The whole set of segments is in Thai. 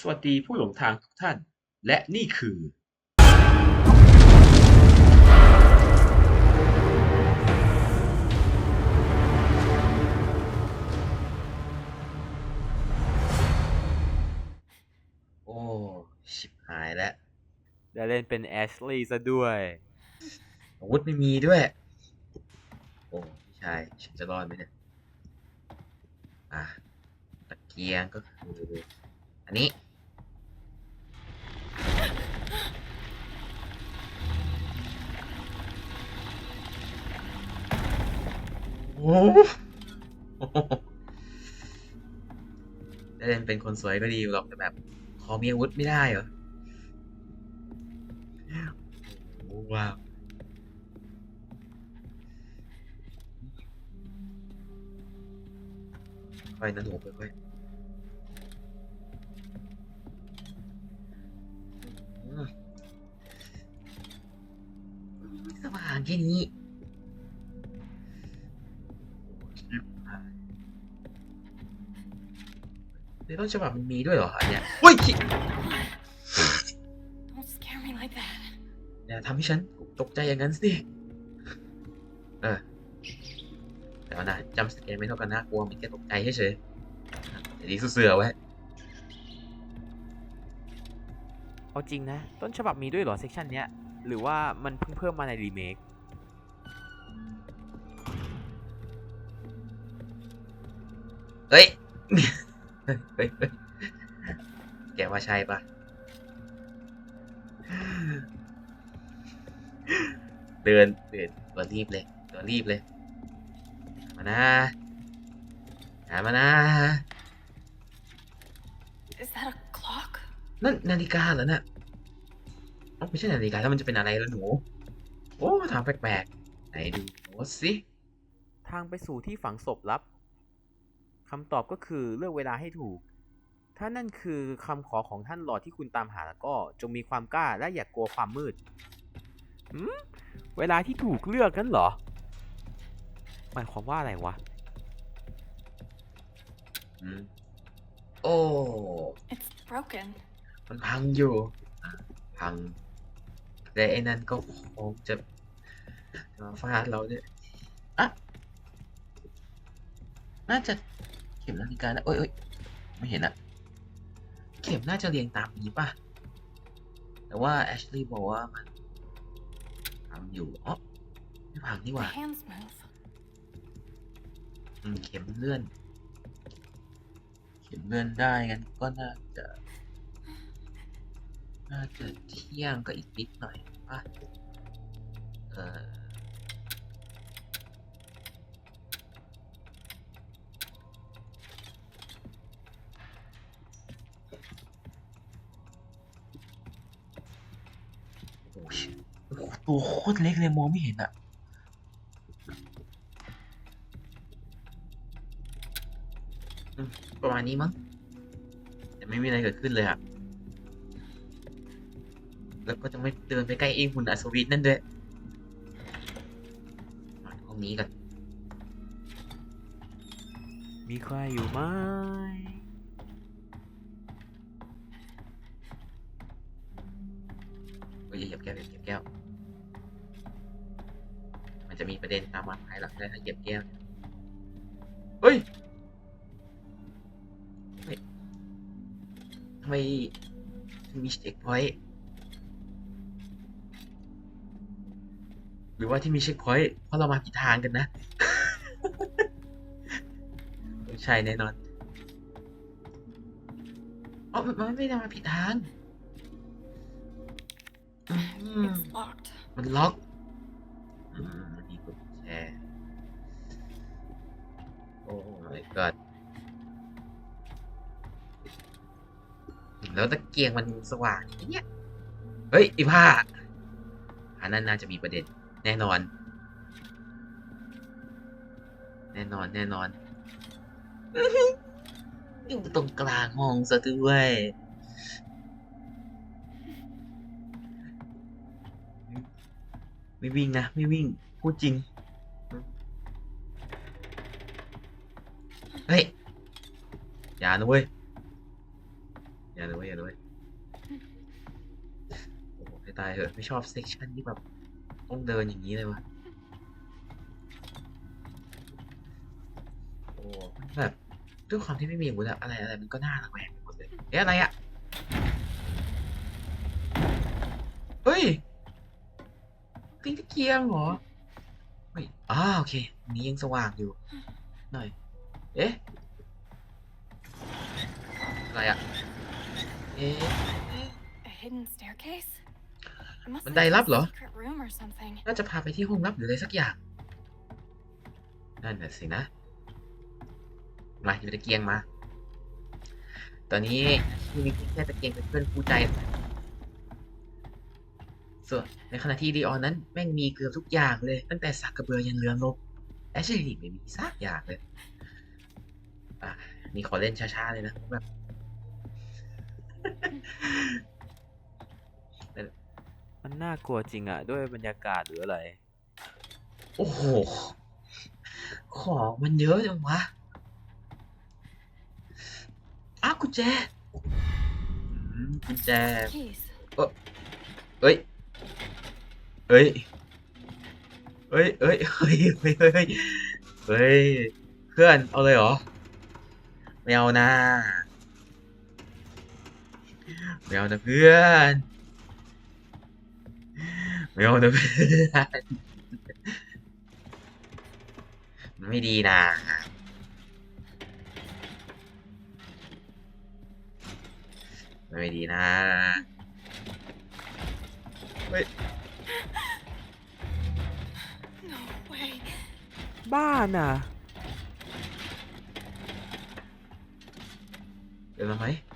สวัสดีผู้หลงทางทุกท่าน และนี่คือ โอ้ ชิบหายแล้วได้เล่นเป็นแอชลีย์ซะด้วยอาวุธไม่มีด้วย โอ้พี่ชายฉันจะรอดไหมเนี่ย อะตะเกียงก็คืออันนี้ ได้เล่นเป็นคนสวยก็ดีหรอกแต่แบบขอมีอาวุธไม่ได้เหรอโอ้ว้าวค่อยนะหนูค่อยๆสว่างแค่นี้ ในต้นฉบับมันมีด้วยเหรออันเนี้ยเฮ้ยคิ Don't scare me like that. อย่าทำให้ฉันตกใจอย่างนั้นสิเออแต่ว่านะจำสเกลไม่เท่ากันนะกลัวมันแค่ตกใจเฉยๆแต่ดีสู้เสือไว้เอาจริงนะ ต้นฉบับมีด้วยเหรอเซกชันเนี้ยหรือว่ามันเพิ่งเพิ่มมาในรีเมคเฮ้ย เฮ้ยเฮ้ยเฮ้ยแกว่าใช่ปะเดินเดินตัวรีบเลยตัวรีบเลย มานะหามานะ Is that a clock? นั่นนาฬิกาเหรอน่ะเอ้าไม่ใช่นาฬิกาแล้วมันจะเป็นอะไรล่ะหนู โอ้ถามแปลกๆ ไหนดูโน้ตสิ ทางไปสู่ที่ฝังศพลับ คำตอบก็คือเลือกเวลาให้ถูก ถ้านั่นคือคำขอของท่านหลอดที่คุณตามหาแล้วก็จงมีความกล้าและอย่ากกลัวความมืดหืมเวลาที่ถูกเลือกกันเหรอ หมายความว่าอะไรวะ อืมโอ้ It's broken. มันพังอยู่พังแต่ไอ้นั่นก็คงจะมาฟาดเราด้วยอะน่าจะเข็มนาฬิกานะโอ้ยโอ้ยไม่เห็นอะเข็มน่าจะเรียงตามนี้ป่ะ แต่ว่าแอชลีย์บอกว่ามันพังอยู่อ๋อไม่พังนี่ห The ว่า hands move. อืมเข็มเลื่อน เข็มเลื่อนได้งั้นก็น่าจะ น่าจะเที่ยงก็อีกนิดหน่อยป่ะ เออโอ้ย ตัวโคตรเล็กเลยมองไม่เห็นอะอืมประมาณนี้มั้งแต่ไม่มีอะไรเกิดขึ้นเลยอะแล้วก็จะไม่เดินไปใกล้ไอ้หุ่นอัศวินนั่นด้วยมาห้องนี้กันมีใครอยู่ไหมเฮ้ยอย่าเหยียบแก้วอย่าเหยียบแก้ว มันจะมีประเด็นตามมาภายหลังได้ถ้าเหยียบแก้วเนี่ยเฮ้ยเฮ้ยทำไมถึงมีเช็คพอยต์หรือว่าที่มีเช็คพอยต์เพราะเรามาผิดทางกันนะไม่ใช่แน่นอนอ๋อมันมันไม่ได้มาผิดทางอืม It's locked. มันล็อก god แล้วตะเกียงมันสว่างเงี้ยเฮ้ยอีผ้าอันนั้นน่าจะมีประเด็นแน่นอน แน่นอนแน่นอนอยู่ตรงกลางห้องซะด้วยไม่วิ่งนะ ไม่วิ่ง พูดจริง อย่านะเว้ยอย่าอย่าเลยอย่าเลยโอ้โหให้ตายเถอะไม่ชอบเซ็กชันที่แบบต้องเดินอย่างนี้เลยวะโอ้มันแบบด้วยความที่ไม่มีอาวุธอะอะไรอะไรมันก็น่าระแวงไปหมดเลยเอ๊ะอะไรอะเฮ้ยติ้งตะเกียงเหรอเฮ้ยอ้าโอเคนี้ยังสว่างอยู่หน่อยเอ๊ะ อะไรอะเอ๊ะ A hidden staircase? It must บัน lead ได to ลั a บเหรอ secret room or something. น่าจะพาไปที่ห้องลับหรืออะไรสักอย่าง นั่นน่ะสินะมาอยู่ตะเกียงมา ตอนนี้ที่มีแค่ตะเกียงเป็นเพื่อนคู่ใจ ส่วนในขณะที่ดีออนนั้นแม่งมีเกือบทุกอย่างเลย ตั้งแต่สักกระเบือยันเรือรบแอชลี่ไม่มีสักอย่างเลย อะ นี่ขอเล่นช้าๆเลยนะแบบ มันน่ากลัวจริงอะด้วยบรรยากาศหรืออะไร โอ้โห ของมันเยอะจังวะ อ้าวกุญแจอืมกุญแจ Keys. เอ้ย เอ้ย เอ้ย เอ้ย เฮ้ย เฮ้ย เฮ้ย เฮ้ยเฮ้ยเพื่อน เอาเลยเหรอ ไม่เอานะ ไม่เอานะเพื่อนไม่เอานะเพื่อนมันไม่ดีนะมันไม่ดีนะ No way. บ้านอะเดินมาไหมเดินมาทางไหนเดินทางไหนเฮ้ยเชี่ยวิ่งวิ่งวิ่งวิ่ง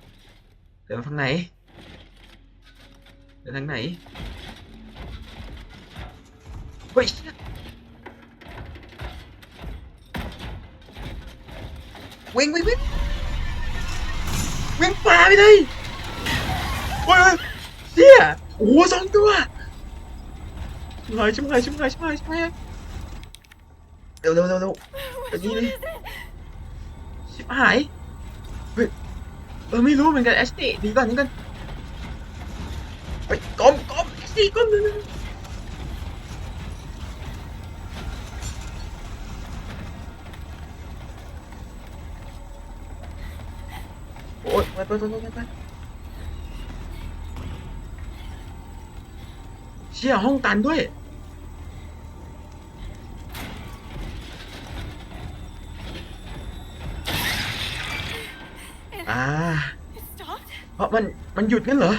ป่าไป เลยโอ้ยโอ้ยเชี่ยโอ้โหสองตัวชิบหายชิบหายชิบหายชิบห เออไม่รู้เหมือนกันแอชตี้ดีก่อนดีก่อนเฮ้ยก้มก้มแอชตี้ก้มโอ๊ยไปไปไปไปไปเชี่ยห้องตันด้วย It, อ่า it stopped? เพราะมันมันหยุดงั้นเหรอ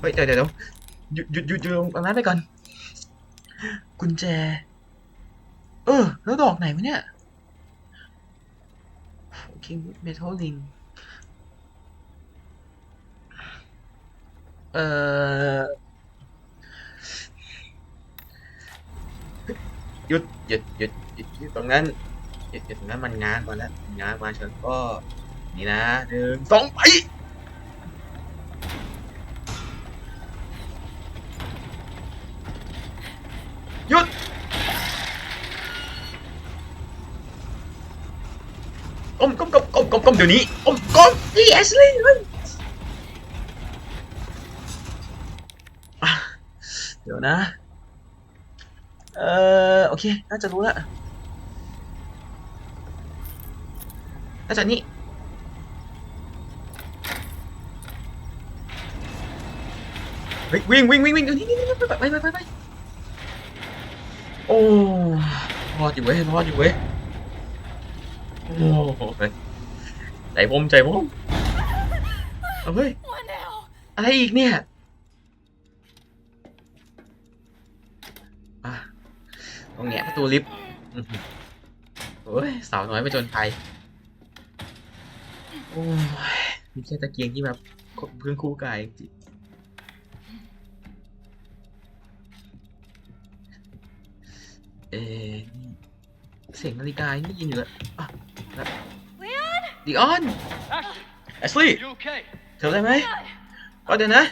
เฮ้ยเดี๋ยวเดี๋ยวเดี๋ยวหยุดหยุดหยุดหยุดตรงนั้นไปก่อน กุญแจ เออ แล้วดอกไหนวะเนี่ยคิงเมทัลลิงเอ่อหยุดหยุดหยุดหยุดหยุดตรงนั้น เดี๋ยวตรงนั้นมันง้างมาแล้วง้างมาฉันก็นี่นะหนึ่งสองไปหยุดก้มก้มก้มก้มก้มก้มเดี๋ยวนี้ก้มก้มนี่แอชลีย์เฮ้ยเดี๋ยวนะ เอ่อโอเค น่าจะรู้แล้ว น่าจะนี่เฮ้ยวิ่งวิ่งวิ่งวิ่งเดี๋ยวนี้นี่นี่ไปไปไปไปไปโอ้รอดอยู่เว้ยรอดอยู่เว้ยโอ้ยใจผมใจผมเอาเฮ้ยอะไรอีกเนี่ยอะตรงเนี้ยประตูลิฟต์อื้อหือโอ้ยสาวน้อยไปจนภัย โอ้ยมีแค่ตะเกียงที่แบบเพื่อนคู่กายจริงเอ๊เสียงนาฬิกาได้ยินอยู่เลยอะดิออน Ashley, แอชลีย์เธอได้ไหมก็เดี๋ยวนะ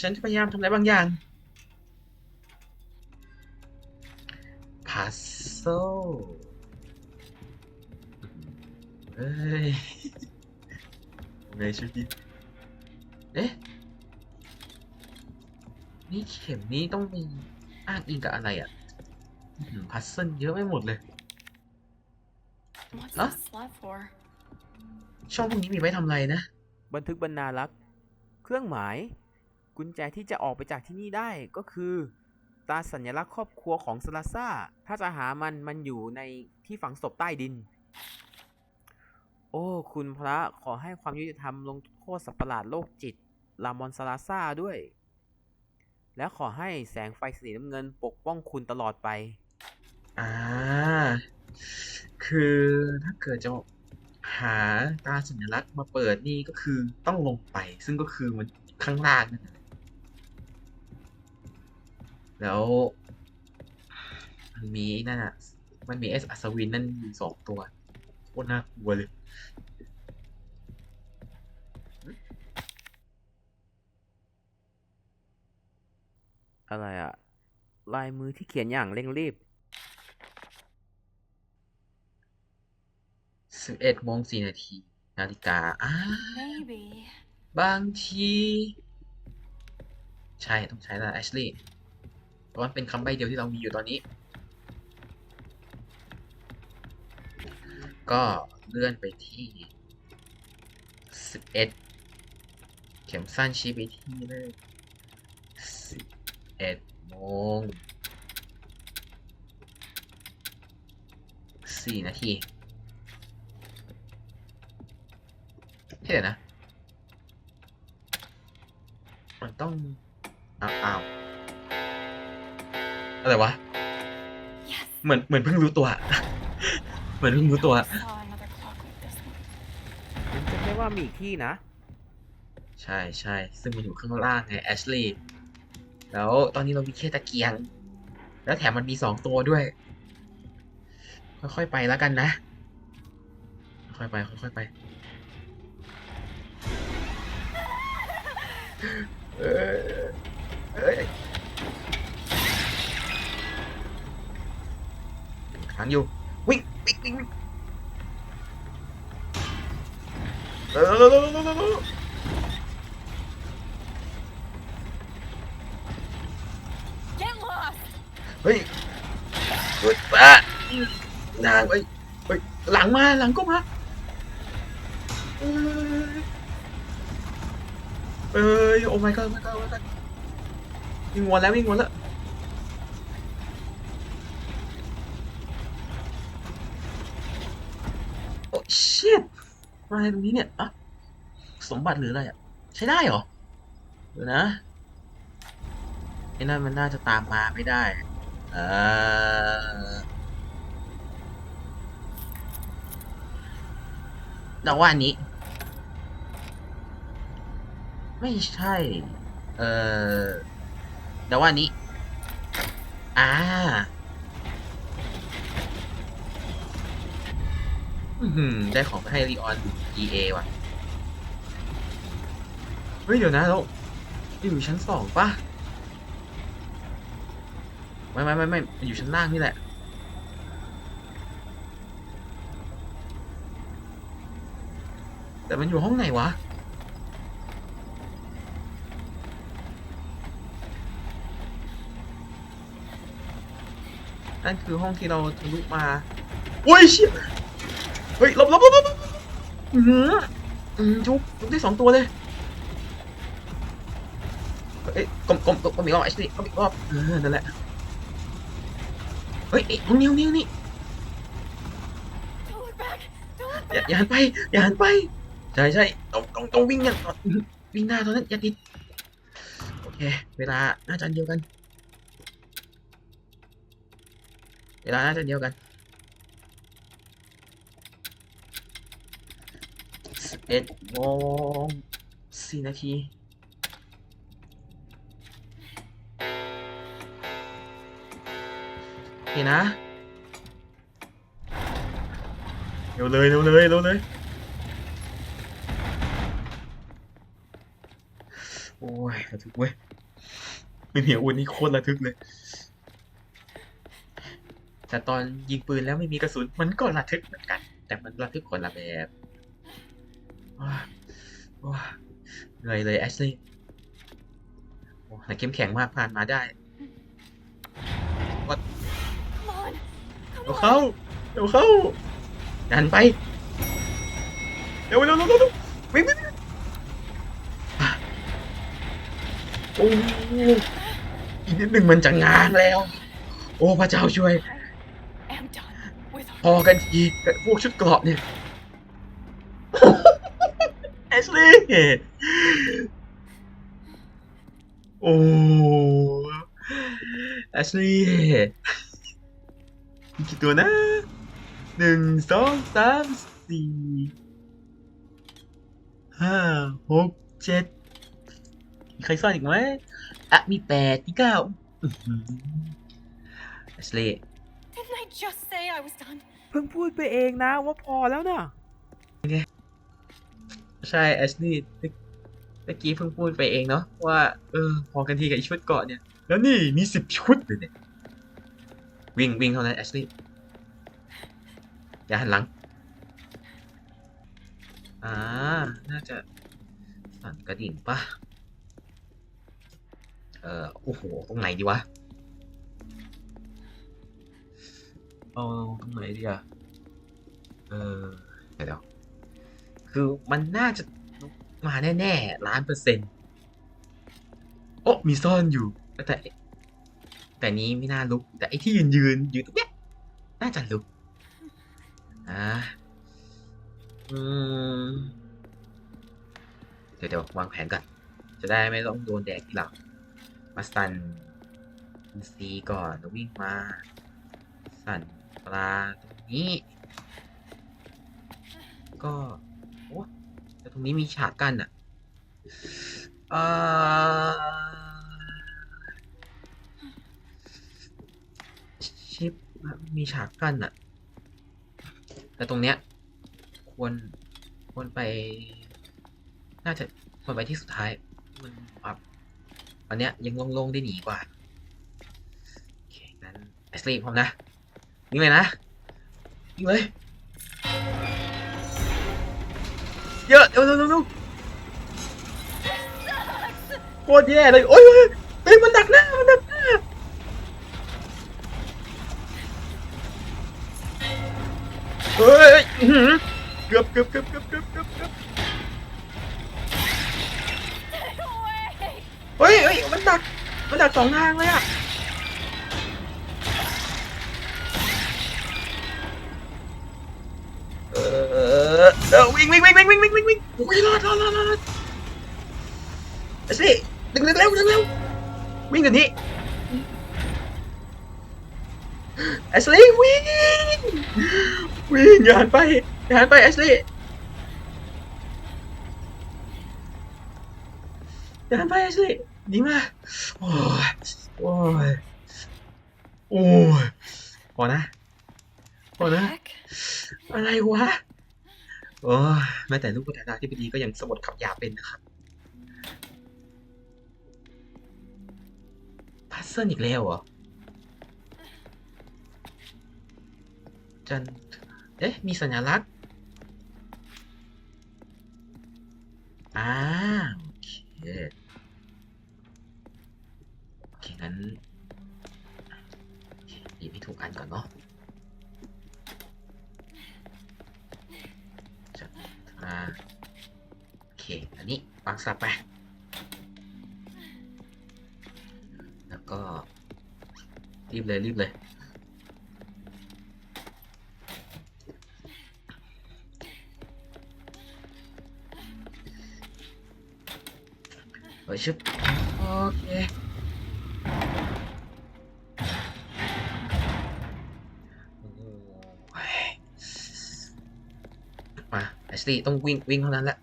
ฉันจะพยายามทำอะไรบางอย่างพัซโซเอ้ย ไงชีวิตนี้เอ๊ะนี่เข็มนี้ต้องมีอ้างอิงกับอะไรอะอื้อหือพัซเซิลเยอะไปหมดเลย What's Huh? this slot for? ช่องพวกนี้มีไว้ทำอะไรนะ บันทึกบรรณารักษ์ เครื่องหมาย กุญแจที่จะออกไปจากที่นี่ได้ก็คือตราสัญลักษณ์ครอบครัวของซาลาซ่า ถ้าจะหามันมันอยู่ในที่ฝังศพใต้ดินโอ้คุณพระขอให้ความยุติธรรมลงโทษสัตว์ประหลาดโรคจิต ลามอนซาลาซ่าด้วย และขอให้แสงไฟสีน้ำเงินปกป้องคุณตลอดไป อ่า คือถ้าเกิดจะหาตราสัญลักษณ์มาเปิดนี่ก็คือต้องลงไป ซึ่งก็คือมันข้างล่างนั่นแหละแล้วมันมีนั่นอะ มันมีเอสอัศวินนั่นอยู่สองตัวโคตรน่ากลัวเลย อะไรอะลายมือที่เขียนอย่างเร่งรีบสิบเอ็ดโมงสี่นาที นาฬิกาอ่า Maybe. บางที ใช่ต้องใช้แล้วแอชลีย์เพราะมันเป็นคำใบ้เดียวที่เรามีอยู่ตอนนี้ ก็เลื่อนไปที่สิบเอ็ดเข็มสั้นชี้ไปที่เลขสิบ เอ็ดโมงสี่นาทีเฮ้ยเดี๋ยวนะ มันต้อง อ้าวอ้าวอะไรวะ Yes. เหมือนเหมือนเพิ่งรู้ตัว เหมือนเพิ่งรู้ตัว I saw another clock like this one. มันจะไม่ว่ามีอีกที่นะ ใช่ใช่ ซึ่งมันอยู่ข้างล่างไงแอชลีย์ แล้วตอนนี้เรามีแค่ตะเกียง แล้วแถมมันมีสองตัวด้วย ค่อยๆไปแล้วกันนะ ค่อยๆไปค่อยๆไป เออเอ้ยค้างอยู่ วิ่งวิ่งวิ่งวิ่งเออ Get lost! เฮ้ยหยุดปะนางเอ้ยเฮ้ยหลังมาหลังก็มาเอ้ยเอ้ยโอ้ my god โอ้ my god โอ้ my god วิ่งวนแล้ววิ่งวนแล้วโอ้ shit มาอะไรตรงนี้เนี่ยอะสมบัติหรืออะไรอะ ใช้ได้เหรอเดี๋ยวนะไอ้นั่นมันน่าจะตามมาไม่ได้เออเราว่าอันนี้ ไม่ใช่ เออเราว่าอันนี้ อ่า อือหือได้ของมาให้รีออน EA ว่ะ เฮ้ย เดี๋ยวนะเราอยู่ชั้นสองปะ ไม่ไม่ไม่ไม่อยู่ชั้นล่างนี่แหละ แต่มันอยู่ห้องไหนวะนั่นคือห้องที่เราทะลุมาโอ้ยเชี่ยเฮ้ยลบลบลบลบหลบอือหืออืมจุกจุกได้สองตัวเลยเอ้ยกลมกลมกลมอีกรอบไอ้สิกลมอีกรอบเออนั่นแหละ ฮ้ยเอ้ยนิ้วนิ้วนี่ Don't look back! Don't look อย่า back! อย่าหันไปอย่าหันไปใช่ใช่ต้องต้องต้องวิ่งอย่างวิ่งหน้าตอนนั้นอย่าติดโอเค เวลาน่าจะอันเดียวกัน เวลาน่าจะอันเดียวกันสิบเอ็ดโมงสี่นาที นะเร็วเลยเร็วเลยเร็วเลยโอ้ยระทึกเว้ยไม่มีอาวุธนี่โคตรระทึกเลย แต่ตอนยิงปืนแล้วไม่มีกระสุนมันก็ระทึกเหมือนกัน แต่มันระทึกคนละแบบว้าวเหนื่อยเลยแอชลีย์แต่เข้มแข็งมากผ่านมาได้ เดี๋ยวเข้าเดี๋ยวเข้าดันไปเร็วเร็วเร็วเร็วเร็ววิ่งวิ่งวิ่งโอ้อีกนิดหนึ่งมันจะง้างแล้ว โอ้พระเจ้าช่วย พอกันทีกับพวกชุดเกราะเนี่ยแอชลีย์โอ้แอชลีย์ มีกี่ตัวนะหนึ่งสองสามสี่ห้าหกเจ็ดมีใครซ่อนอีกไหมอะมีแปดมีเก้าอื้อหือแอชลีย์ Didn't I just say I was done? เพิ่งพูดไปเองนะว่าพอแล้วนะใช่แอชลีย์เมื่อเมื่อกี้เพิ่งพูดไปเองเนาะว่าเออพอกันทีกับไอชุดเกาะเนี่ย แล้วนี่มีสิบชุดเลยเนี่ย วิ่งวิ่งเท่านั้นแอชลีย์อย่าหันหลัง อ่า น่าจะสั่นกระดิ่งปะเออโอ้โห ตรงไหนดีวะ เอาตรงไหนดีอะเออเดี๋ยวคือมันน่าจะมาแน่ๆล้านเปอร์เซ็นต์โอ้มีซ่อนอยู่แต่ แต่นี้ไม่น่าลุก แต่ไอที่ยืนยืนอยู่ตรงเนี้ยน่าจะลุกอ่าอืมเดี๋ยวเดี๋ยววางแผนก่อน จะได้ไม่ต้องโดนแดกทีหลังมาสั่นซีก่อนแล้ววิ่งมา สั่นปลาตรงนี้ ก็โอ้แต่ตรงนี้มีฉากกั้นอะเอ่อชิป มีฉากกั้นอะแต่ตรงเนี้ย ควร ควรไป น่าจะควรไปที่สุดท้าย มันแบบอันเนี้ยยังโล่งๆได้หนีกว่า โอเค งั้นไอสลีพร้อมนะนี่เลยนะนี่เลย เยอะเร็วเร็วเร็วโคตรแย่เลย โอ้ยโอ้ยเฮ้ยมันดักหน้ามันดัก เฮ้ยเกือบเกือบเกือบเกือบเกือบเกือบเกือบเฮ้ยเฮ้ยมันดักมันดักสองทางเลยอะเออเออวิ่งวิ่งวิ่งวิ่งวิ่งวิ่งวิ่งวิ่งโอ้ยรอดรอดรอดรอดไอ้สิดึงดึงเร็วดึงเร็ววิ่งกันนี้แอชลีวิ่ง วิ่งอย่าหันไปอย่าหันไปแอชลีย์อย่าหันไปแอชลีย์หนีมาโอ้ยโอ้ยโอ้ยพอนะพอนะ อะไรวะโอ้ยแม้แต่ลูกประธานาธิบดีก็ยังสะบดขับยาเป็นนะครับพัซเซิลอีกแล้วเหรอจัน เอ๊ะ มีสัญลักษณ์อ่าโอเคโอเคงั้นโอเคหยิบให้ถูกอันก่อนเนาะจะมาโอเค อันนี้วางสับไป แล้วก็ รีบเลย รีบเลย ชุบโอเคโอ้ยมาแอชลีย์ต้องวิ่งวิ่งเท่านั้นแหละ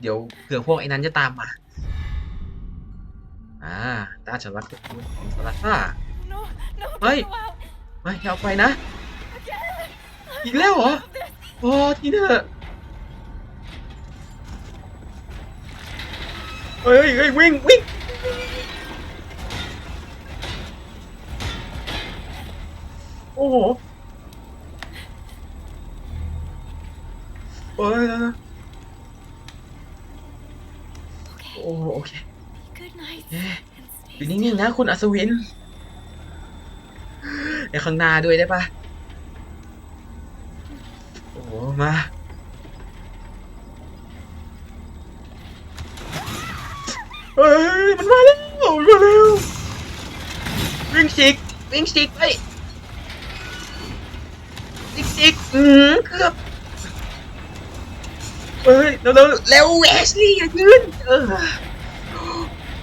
เดี๋ยวเผื่อพวกไอ้นั้นจะตามมา อ่าตาฉันรักตระกูลของสลัดซ่า No, no, don't Hey. go out ไม่อย่าเอาไปนะ again. อีกแล้วเหรอ Of this. โอ้ทีเถอะ เฮ้ยเฮ้ยวิ่งวิ่งโอ้โหโอ้ย Okay. โอ้โอเค Good night. Yeah. And อ stay ยู่นิ่งๆนะคุณอัศวินในข้างหน้าด้วยได้ปะโอ้โหมา ฮ้ยมันมาแล้วมันมาแล้ววิ่งชิกวิ่งชิกไปชิกชิกอืมเกือบเฮ้ยเร็วเร็วเร็วแอชลี่อย่ายืนเออ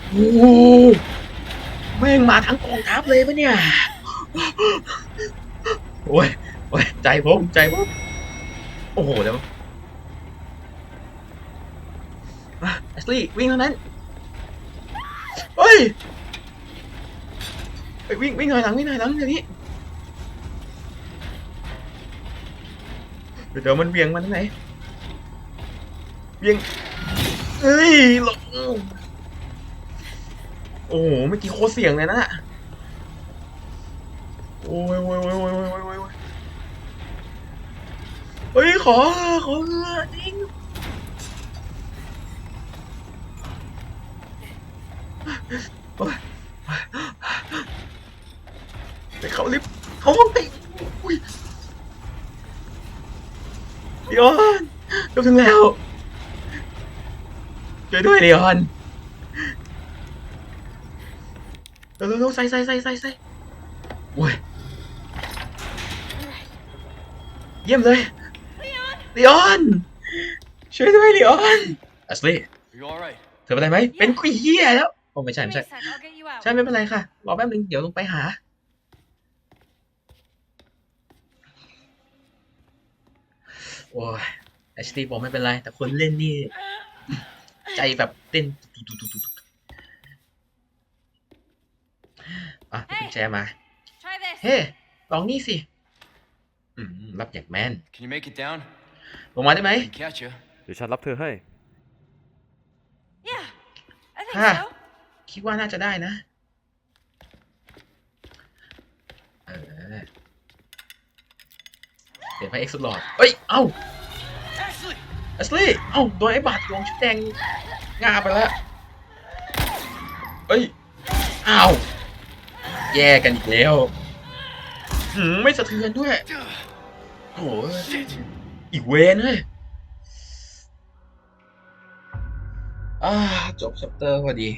โอ้โหแม่งมาทั้งกองทัพเลยปะเนี่ยโอ้ยโอ้ยใจผมใจผมโอ้โหเดี๋ยวมาแอชลี่วิ่งเท่านั้นเฮ้ย ไปวิ่งวิ่งหน่อยหลังวิ่งหน่อยหลังเดี๋ยวนี้เดี๋ยวมันเบี่ยงมาทางไหนเบี่ยงเฮ้ยหลบโอ้โหเมื่อกี้โคตรเสี่ยงเลยนะโอ้ยโอ้ยโอ้ยโอ้ยโอ้ยโอ้ยโอ้ยเฮ้ยขอขอเถอะจริง โอ๊ย ไปเข้าลิฟต์เขาห้องติอุ้ยเลีออนจบถึงแล้วช่วยด้วยเลีออนเร็วๆใส่ใส่ใส่ใส่ใส่โอ้ยเยี่ยมเลยลีออนช่วยด้วยลีออนอัสลีเธอเป็นไรไหมเป็นกุยเหี้ยแล้ว โอ้ไม่ใช่ Give ไม่ me ใช่ a sec. I'll get you out. ใช่ไม่เป็นไรค่ะรอแป๊บนึงเดี๋ยวลงไปหา โอ้ยแอชลีย์บอกไม่เป็นไร แต่คนเล่นนี่ ใจแบบเต้นตุ๊ตุ๊ตุ๊ตุ๊ตุ๊อะกุญแจมา Try this. เฮ้ลองนี่สิ อืม รับอย่างแมน Can you make it down? ลงมาได้ไหม I can catch you. เดี๋ยวฉันรับเธอให้ Yeah. I think Ah. so. คิดว่าน่าจะได้นะ เออเดี๋ยวไปเอ็กซ์ลอดเอ้ย เอ้า Ashley! แอชลีย์เอ้าโดนไอ้บาดลงชุดแดงงาไปแล้วเอ้ยอ้าว แย่กันอีกแล้วหืมไม่สะเทือนด้วย โอ้ย Shit! อีกเวนเลยอ่าจบชัปเตอร์พอดี